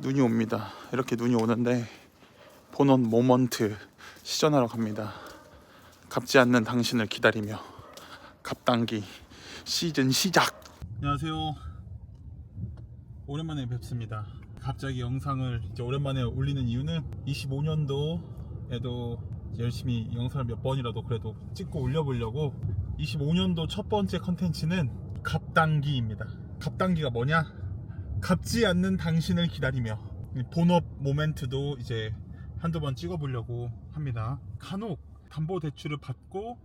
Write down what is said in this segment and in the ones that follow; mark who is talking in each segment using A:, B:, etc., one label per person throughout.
A: 눈이 옵니다. 이렇게 눈이 오는데 본원 모먼트 시전하러 갑니다. 갚지 않는 당신을 기다리며 갑당기 시즌 시작. 안녕하세요. 오랜만에 뵙습니다. 갑자기 영상을 이제 오랜만에 올리는 이유는 25년도에도 열심히 영상을 몇 번이라도 그래도 찍고 올려보려고 25년도 첫 번째 컨텐츠는 갑당기입니다. 갑당기가 뭐냐? 갚지 않는 당신을 기다리며 본업 모멘트도 이제 한두 번 찍어보려고 합니다. 간혹 담보 대출을 받고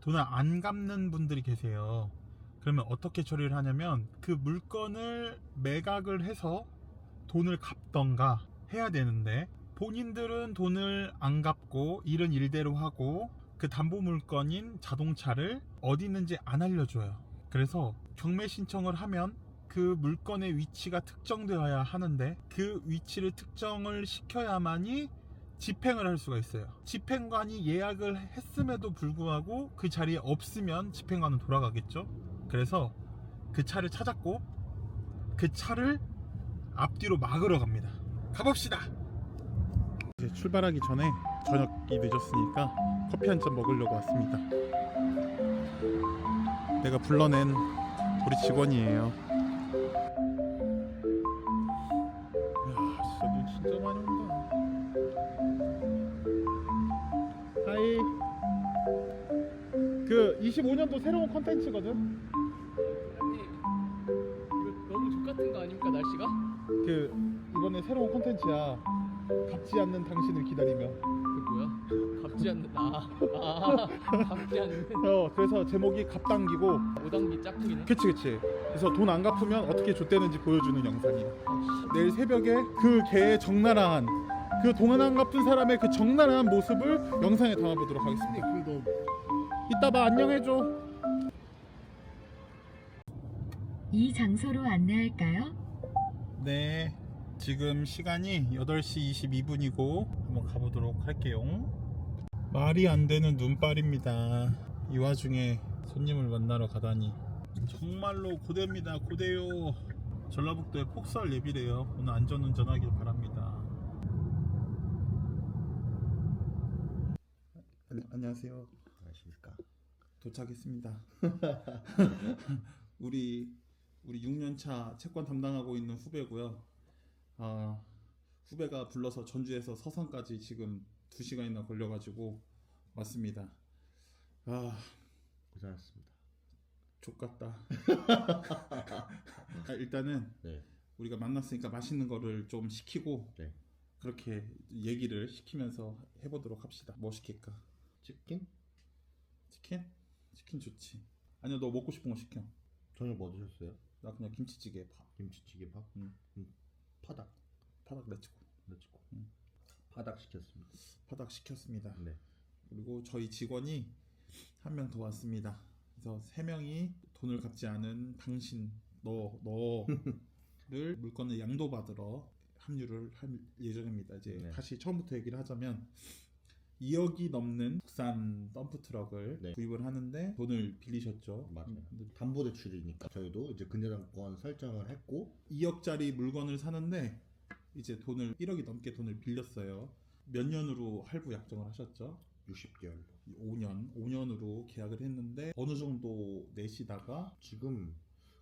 A: 돈을 안 갚는 분들이 계세요. 그러면 어떻게 처리를 하냐면 그 물건을 매각을 해서 돈을 갚던가 해야 되는데 본인들은 돈을 안 갚고 일은 일대로 하고 그 담보 물건인 자동차를 어디 있는지 안 알려줘요. 그래서 경매 신청을 하면 그 물건의 위치가 특정되어야 하는데 그 위치를 특정을 시켜야만이 집행을 할 수가 있어요. 집행관이 예약을 했음에도 불구하고 그 자리에 없으면 집행관은 돌아가겠죠. 그래서 그 차를 찾았고 그 차를 앞뒤로 막으러 갑니다. 가봅시다. 이제 출발하기 전에 저녁이 늦었으니까 커피 한 잔 먹으려고 왔습니다. 내가 불러낸 우리 직원이에요. 25년도 새로운 컨텐츠거든.
B: 아니 이거 너무 족같은 거 아닙니까 날씨가?
A: 그 이번에 새로운 컨텐츠야. 갚지 않는 당신을 기다리며.
B: 그 뭐야? 갚지 않는 아, 아 갚지 않는
A: 어, 그래서 제목이 갑당기고.
B: 오당기 짝퉁이네.
A: 그치 그치. 그래서 돈 안 갚으면 어떻게 줬대는지 보여주는 영상이야.
B: 아,
A: 내일 새벽에 그 개의 적나라한 그돈안 갚은 사람의 그 적나라한 모습을 영상에 담아보도록 하겠습니다.
B: 씨.
A: 이따 봐 안녕해줘.
C: 이 장소로 안내할까요?
A: 네. 지금 시간이 8시 22분이고 한번 가보도록 할게요. 말이 안 되는 눈발입니다. 이 와중에 손님을 만나러 가다니 정말로 고대입니다. 고대요. 전라북도에 폭설 예비래요. 오늘 안전운전 하길 바랍니다. 안녕하세요.
D: 안녕하십니까.
A: 도착했습니다. 우리 우리 6년차 채권 담당하고 있는 후배고요. 아, 후배가 불러서 전주에서 서산까지 지금 2시간이나 걸려가지고 왔습니다. 아,
D: 고생하셨습니다.
A: 족같다. 아, 일단은
D: 네.
A: 우리가 만났으니까 맛있는 거를 좀 시키고
D: 네.
A: 그렇게 얘기를 시키면서 해보도록 합시다. 뭐 시킬까?
D: 치킨?
A: 치킨? 치킨 좋지. 아니야, 너 먹고 싶은 거 시켜.
D: 저녁 뭐 드셨어요?
A: 나 그냥 김치찌개 밥.
D: 김치찌개 밥?
A: 응.
D: 음, 파닭.
A: 파닭 내치고
D: 넣고.
A: 음.
D: 파닭 시켰습니다.
A: 파닭 시켰습니다.
D: 네.
A: 그리고 저희 직원이 한 명 더 왔습니다. 그래서 세 명이 돈을 갚지 않은 당신 너 너를 물건을 양도받으러 합류를 할 예정입니다. 이제
D: 네.
A: 다시 처음부터 얘기를 하자면 2억이 넘는 국산 덤프 트럭을
D: 네.
A: 구입을 하는데 돈을 빌리셨죠.
D: 맞아요.
A: 근데
D: 담보 대출이니까 저희도 이제 근저당권 설정을 했고
A: 2억짜리 물건을 사는데 이제 돈을 1억이 넘게 돈을 빌렸어요. 몇 년으로 할부 약정을 하셨죠?
D: 60개월로.
A: 5년, 5년으로 계약을 했는데 어느 정도 내시다가
D: 지금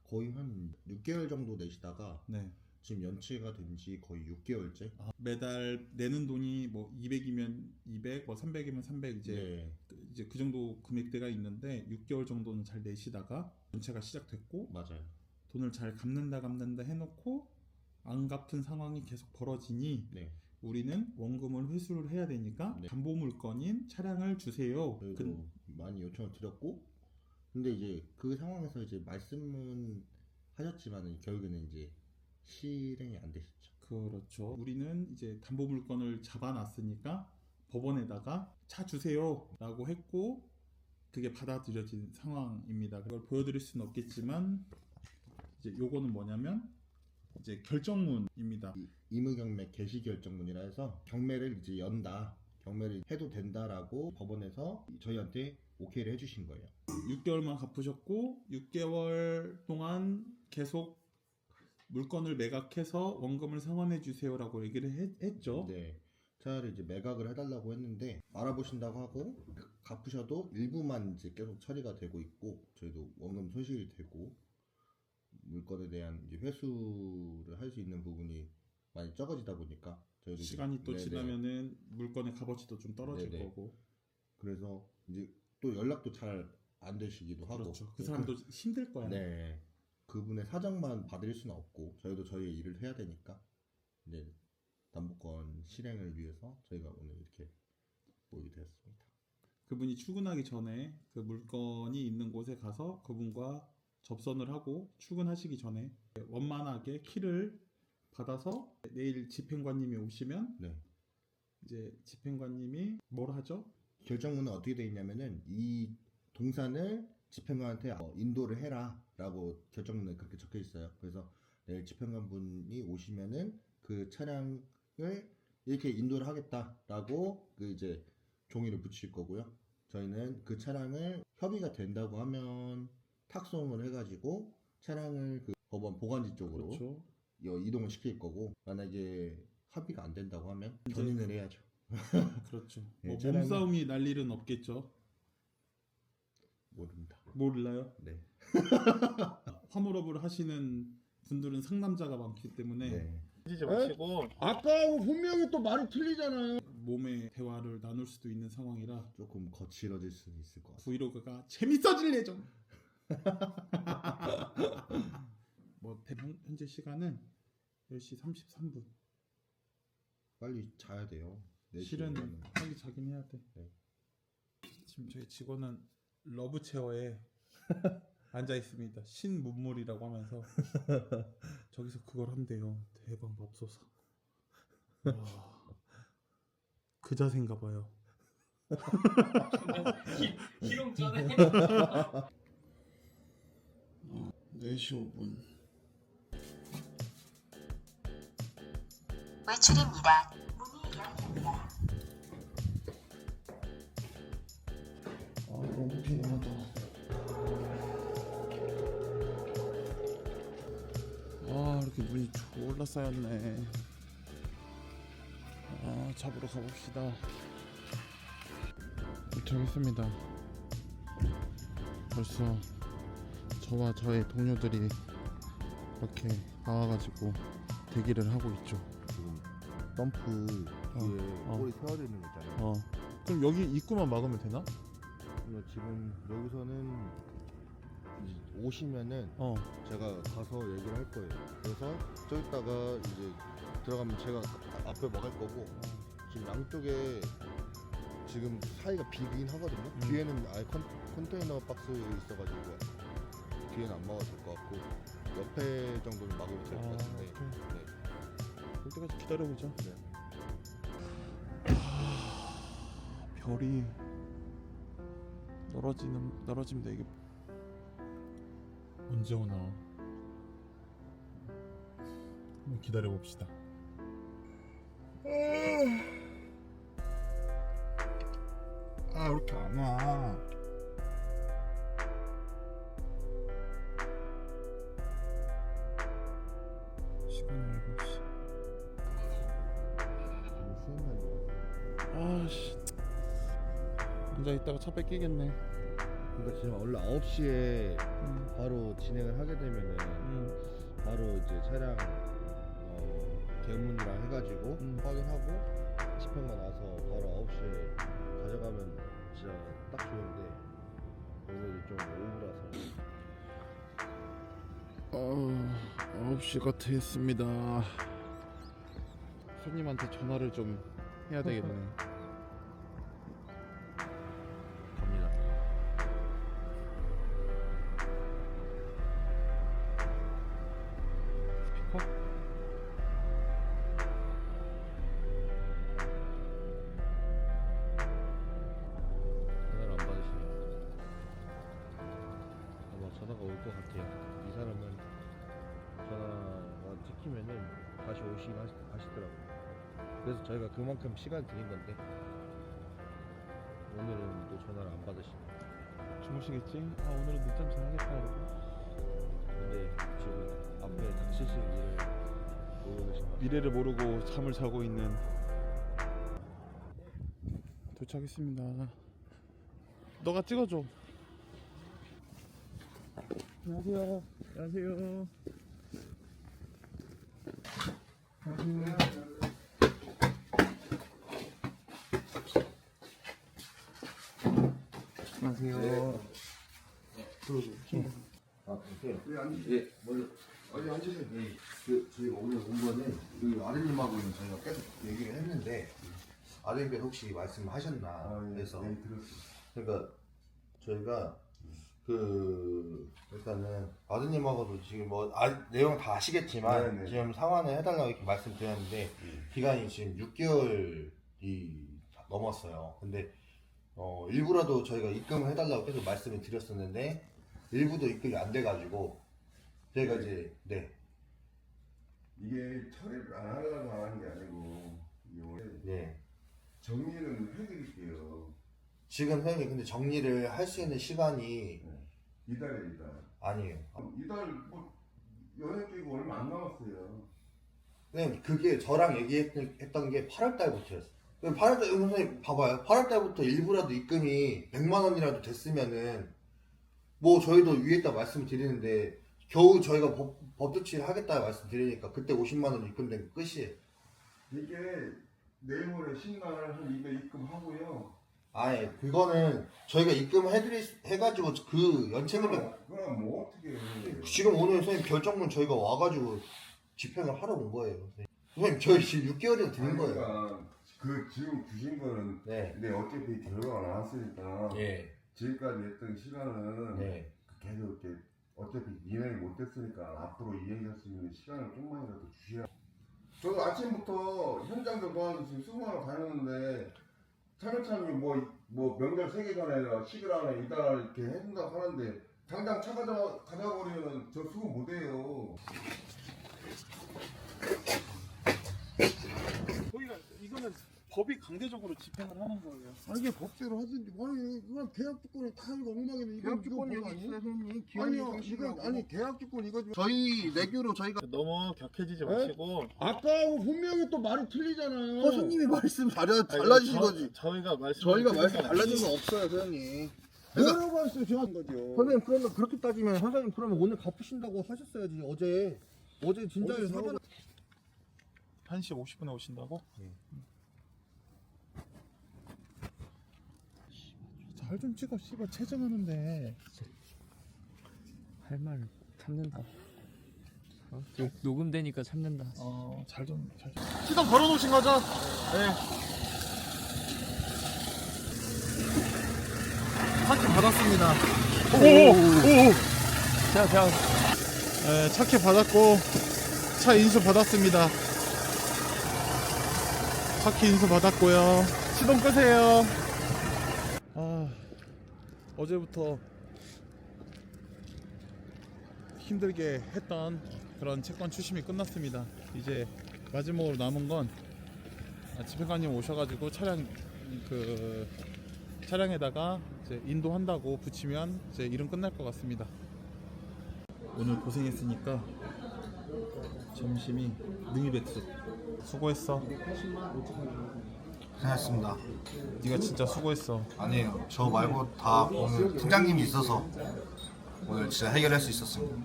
D: 거의 한 6개월 정도 내시다가
A: 네.
D: 지금 연체가 된 지 거의 6개월째.
A: 아, 매달 내는 돈이 뭐 200이면 200, 뭐 300이면 300 이제
D: 네.
A: 그- 이제 그 정도 금액대가 있는데 6개월 정도는 잘 내시다가 연체가 시작됐고
D: 맞아요.
A: 돈을 잘 갚는다 갚는다 해놓고 안 갚은 상황이 계속 벌어지니
D: 네.
A: 우리는 원금을 회수를 해야 되니까
D: 네.
A: 담보 물건인 차량을 주세요.
D: 저희도
A: 근-
D: 많이 요청을 드렸고 근데 이제 그 상황에서 이제 말씀은 하셨지만 결국에는 이제 실행이 안 되셨죠.
A: 그렇죠. 우리는 이제 담보 물건을 잡아놨으니까 법원에다가 차 주세요라고 했고 그게 받아들여진 상황입니다. 그걸 보여드릴 수는 없겠지만 이제 요거는 뭐냐면 이제 결정문입니다.
D: 이- 의무경매 개시 결정문이라 해서 경매를 이제 연다 경매를 해도 된다라고 법원에서 저희한테 오케이를 해주신 거예요
A: 6개월만 갚으셨고 6개월 동안 계속 물건을 매각해서 원금을 상환해 주세요라고 얘기를 했, 했죠.
D: 네. 차라리 이제 매각을 해달라고 했는데 알아보신다고 하고 갚으셔도 일부만 이제 계속 처리가 되고 있고 저희도 원금 손실이 되고 물건에 대한 이제 회수를 할 수 있는 부분이 많이 적어지다 보니까 저희도 이제-
A: 시간이 또
D: 네네.
A: 지나면은 물건의 값어치도 좀 떨어질
D: 네네.
A: 거고.
D: 그래서 이제 또 연락도 잘 안 되시기도 하고
A: 그렇죠. 그 사람도 힘들 거야.
D: 네. 그분의 사정만 받을 수는 없고 저희도 저희의 일을 해야 되니까 이제 담보권 실행을 위해서 저희가 오늘 이렇게 모이게 되었습니다.
A: 그분이 출근하기 전에 그 물건이 있는 곳에 가서 그분과 접선을 하고 출근하시기 전에 원만하게 키를 받아서 내일 집행관님이 오시면
D: 네.
A: 이제 집행관님이 뭘 하죠?
D: 결정문은 어떻게 되어 있냐면은 이 동산을 집행관한테 어, 인도를 해라 라고 결정문에 그렇게 적혀 있어요. 그래서 내일 집행관 분이 오시면은 그 차량을 이렇게 인도를 하겠다라고 그 이제 종이를 붙일 거고요. 저희는 그 차량을 협의가 된다고 하면 탁송을 해가지고 차량을 그 법원 보관지 쪽으로
A: 그렇죠.
D: 여- 이동을 시킬 거고 만약에 합의가 안 된다고 하면 견인을 해야죠.
A: 그렇죠.
D: 네,
A: 뭐
D: 차량은-
A: 몸싸움이 날 일은 없겠죠.
D: 모릅니다.
A: 몰라요.
D: 네.
A: 화물업을 하시는 분들은 상남자가 많기 때문에
D: 네.
A: 하지 마시고
D: 아까하고 분명히 또 말이 틀리잖아요.
A: 몸의 대화를 나눌 수도 있는 상황이라
D: 조금 거칠어질 수는 있을 것 같아요.
A: 브이로그가 재밌어질 예정. 뭐 대본 현재 시간은 10시 33분.
D: 빨리 자야 돼요. 네
A: 실은. 빨리 자긴 해야 돼.
D: 네.
A: 지금 저희 직원은 러브 체어에 앉아 있습니다. 신문물이라고 하면서 저기서 그걸 한대요. 대박 맙소사. 와, 그 자세인가 봐요.
B: 기름 전에
A: 4시 5분.
E: 외출입니다. 문이 열립니다.
A: 아 너무 피곤하다. 아 문이 졸라 쌓였네. 아 잡으러 가봅시다. 도착했습니다. 벌써 저와 저의 동료들이 이렇게 나와가지고 대기를 하고 있죠.
D: 지금 덤프
A: 어,
D: 위에
A: 어.
D: 꼬리 세워져 있는 거 있잖아요.
A: 어. 그럼 여기 입구만 막으면 되나?
D: 지금 여기서는 오시면은
A: 어.
D: 제가 가서 얘기를 할 거예요. 그래서 저기다가 이제 들어가면 제가 아- 앞에 막을 거고 지금 양쪽에 지금 사이가 비긴 하거든요.
A: 음.
D: 뒤에는 아예 컨, 컨테이너 박스 있어가지고 뒤에는 안 막아도 될 것 같고 옆에 정도는 막으면 될것 같은데 네.
A: 올 때까지 기다려보자.
D: 네.
A: 별이 떨어지는 떨어집니다 이게 언제 오나 한번 기다려 봅시다. 아, 왜 이렇게 안 와? 시간이 7시.
D: 너무 수행하는
A: 아씨 앉아 있다가 차 뺏기겠네.
D: 그러니까 지금 원래 9시에
A: 음,
D: 바로 진행을 하게 되면은
A: 음,
D: 바로 이제 차량 어, 대문이랑 해가지고
A: 음.
D: 확인하고 집행관 와서 바로 9시에 가져가면 진짜 딱 좋은데 오늘이 좀 오후라서
A: 어, 9시가 됐습니다. 손님한테 전화를 좀 해야 되겠네.
D: 다시 하시, 하시더라고요. 그래서 저희가 그만큼 시간 드린 건데 오늘은 또 전화를 안 받으시네요.
A: 주무시겠지? 아 오늘은 늦잠 자야겠다 그러고.
D: 근데 지금
F: 앞에 닥치실 일을 모르시고
A: 미래를 모르고 잠을 자고 있는 도착했습니다. 너가 찍어줘. 안녕하세요. 안녕하세요. 안녕하세요.
D: 아, 보세요. 예, 먼저 어디 앉으세요. 예, 그 저희가 오늘 온 거는 그 아드님하고는 저희가 계속 얘기를 했는데 아드님께서 혹시 말씀하셨나 해서 그러니까 저희가 그 일단은 아드님하고도 지금 뭐 아, 내용 다 아시겠지만
F: 네네.
D: 지금 상환을 해달라고 이렇게 말씀드렸는데 기간이 지금 6개월이 넘었어요. 근데 어, 일부라도 저희가 입금을 해달라고 계속 말씀을 드렸었는데 일부도 입금이 안 돼가지고 저희가 이제 네,
F: 이게 처리를 안 하려고 하는 게 아니고 이게 원래
D: 네.
F: 정리는 해드릴게요
D: 지금 선생님 근데 정리를 할 수 있는 시간이
F: 이달에 이달
D: 아니에요.
F: 이달 뭐 여행 끼고 얼마 안 남았어요
D: 선생님 그게 저랑 얘기했던 게 8월 달부터였어요. 8월 달 선생님 봐봐요. 8월 달부터 일부라도 입금이 100만 원이라도 됐으면은 뭐 저희도 위에다 말씀드리는데 겨우 저희가 법, 법조치를 하겠다 말씀드리니까 그때 50만 원 입금된 거 끝이에요.
F: 이게 내일 모레 신날 한
D: 아예 그거는 저희가 입금을 해드리 해가지고 그 연체금액
F: 그럼 뭐 어떻게 해
D: 지금 오늘 선생님 결정문 저희가 와가지고 집행을 하러 온 거예요. 선생님, 선생님 저희 지금 6개월이나 드는 거예요.
F: 그러니까 그 지금 주신 거는
D: 네.
F: 근데 어차피 결과가 나왔으니까
D: 예.
F: 지금까지 했던 시간은
D: 네.
F: 계속 이렇게 어차피 이행이 못 됐으니까 앞으로 이행할 수 있는 시간을 좀만이라도 주셔야. 저도 아침부터 현장도 도와주시고 수고하러 다녔는데 차근차근히 뭐, 뭐 명절 10일 안에 이달 이렇게 해준다고 하는데 당장 차 가져, 가져버리면 저 수고 못해요.
A: 저희가 이거는 법이 강제적으로 집행을 하는 거예요.
G: 아니 이게 법대로 하든지. 아니 이건 계약 조건이 다 이거 엉망이네.
D: 계약 조건이
G: 이거
D: 여기 있어요, 선생님.
G: 아니요 이건. 아니 계약 조건 이거 좀 저희 내규로 저희가
A: 너무 격해지지 마시고.
G: 아까하고 분명히 또 말이 틀리잖아요.
D: 선생님이 말씀 잘해 달라지신
A: 저-
D: 거지.
A: 저희가 말씀
D: 저희가 말씀 달라진 건 없어요, 선생님.
G: 뭐라고 했어요 제가. 한 거죠.
D: 선생님 그러면 그렇게 따지면 선생님 그러면 오늘 갚으신다고 하셨어야지. 어제 어제 진짜
G: 어제
D: 사과
A: 1시 50분에 오신다고? 잘 좀 찍어 씨발 체증하는데
B: 할말 참는다. 어? 녹, 녹음되니까 참는다.
A: 어잘좀 잘 좀. 시동 걸어놓으신 거죠? 네 차키 받았습니다 오오오
B: 자, 자,
A: 네, 차키 받았고 차 인수 받았습니다 차키 인수 받았고요 시동 끄세요 아 어제부터 힘들게 했던 그런 채권 추심이 끝났습니다. 이제 마지막으로 남은 건 아, 집행관님 오셔가지고 차량 그 차량에다가 이제 인도한다고 붙이면 이제 일은 끝날 것 같습니다. 오늘 고생했으니까 점심이 능이백숙 수고했어
D: 고생하셨습니다.
A: 네가 진짜 수고했어
D: 아니에요. 저 말고 다 오늘 팀장님이 있어서 오늘 진짜 해결할 수 있었습니다.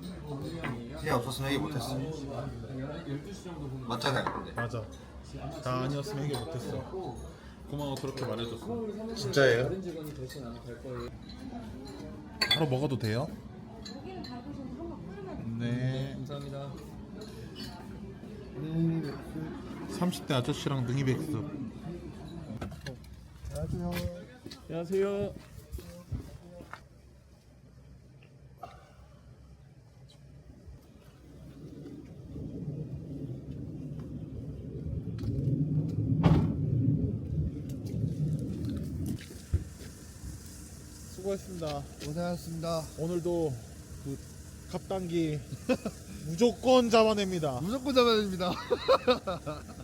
D: 팀이 없었으면 해결 못했어요. 맞잖아요, 근데.
A: 맞아 나 아니었으면 해결 못했어 고마워 그렇게 말해줘서
D: 진짜예요?
A: 바로 먹어도 돼요? 네
B: 감사합니다.
A: 30대 아저씨랑 능이 백숙
B: 안녕하세요.
A: 수고했습니다.
G: 고생하셨습니다.
A: 오늘도 그 갑단기 무조건 잡아냅니다.
G: 무조건 잡아야 됩니다